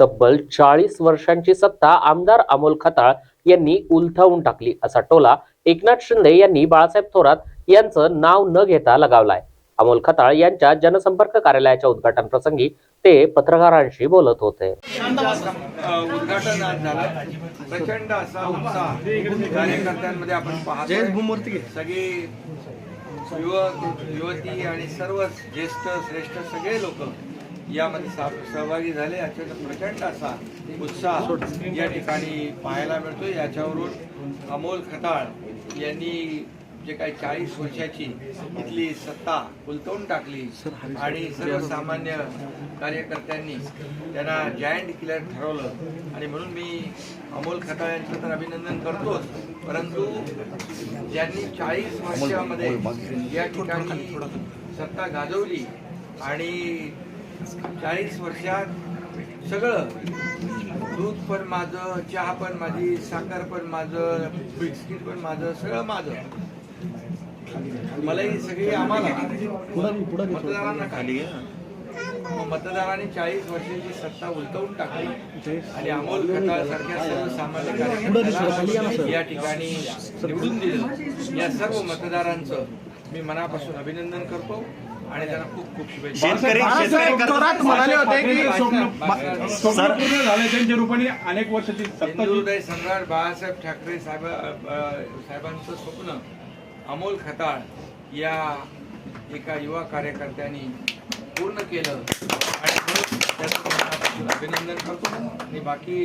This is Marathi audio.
तब्बल चाळीस वर्षांची सत्ता आमदार अमोल खताळ यांनी उलथावून टाकली असा टोला एकनाथ शिंदे यांनी बाळासाहेब थोरात यांचं नाव न घेता लगावलाय. अमोल खताळ यांच्या जनसंपर्क कार्यालयाच्या उद्घाटन प्रसंगी ते पत्रकारांशी बोलत होते. प्रचंड असा उत्साह कार्यकर्त्यांमध्ये आपण पाहतो सगळे युवक युवती आणि सर्व ज्येष्ठ श्रेष्ठ सगळे लोक यामध्ये सहभागी झाले. याच्यात प्रचंड असा उत्साह या ठिकाणी पाहायला मिळतो याच्यावरून अमोल खताळ यांनी जे काही चाळीस वर्षाची इथली सत्ता उलटवून टाकली आणि सर्वसामान्य कार्यकर्त्यांनी त्यांना जायंट किलर ठरवलं. आणि म्हणून मी अमोल खताळ यांचं तर अभिनंदन करतोच. परंतु ज्यांनी चाळीस वर्षामध्ये या ठिकाणी सत्ता गाजवली आणि चाळीस वर्षात सगळं. दूध पण माझं चहा पण माझी साखर पण माझं बिस्किट पण माझं सगळं माझं. मलाही सगळी आम्हाला. मतदारांना खाली मग मतदारांनी चाळीस वर्षाची सत्ता उलटवून टाकली. आणि अमोल खताळ सारख्या सर्वसामान्य कार्यकर्त्याला या ठिकाणी निवडून दिलं. या सर्व मतदारांचं मी मनापासून अभिनंदन करतो. आणि त्यांना खूप खूप शुभेच्छा. म्हणाले होते की पूर्ण झाले त्यांच्या रूपाने अनेक वर्षाची सम्राट बाळासाहेब ठाकरे साहेब साहेबांचं स्वप्न अमोल खताळ या एका युवा कार्यकर्त्यांनी पूर्ण केलं. आणि म्हणून त्याचं मनापासून अभिनंदन करतो. आणि बाकी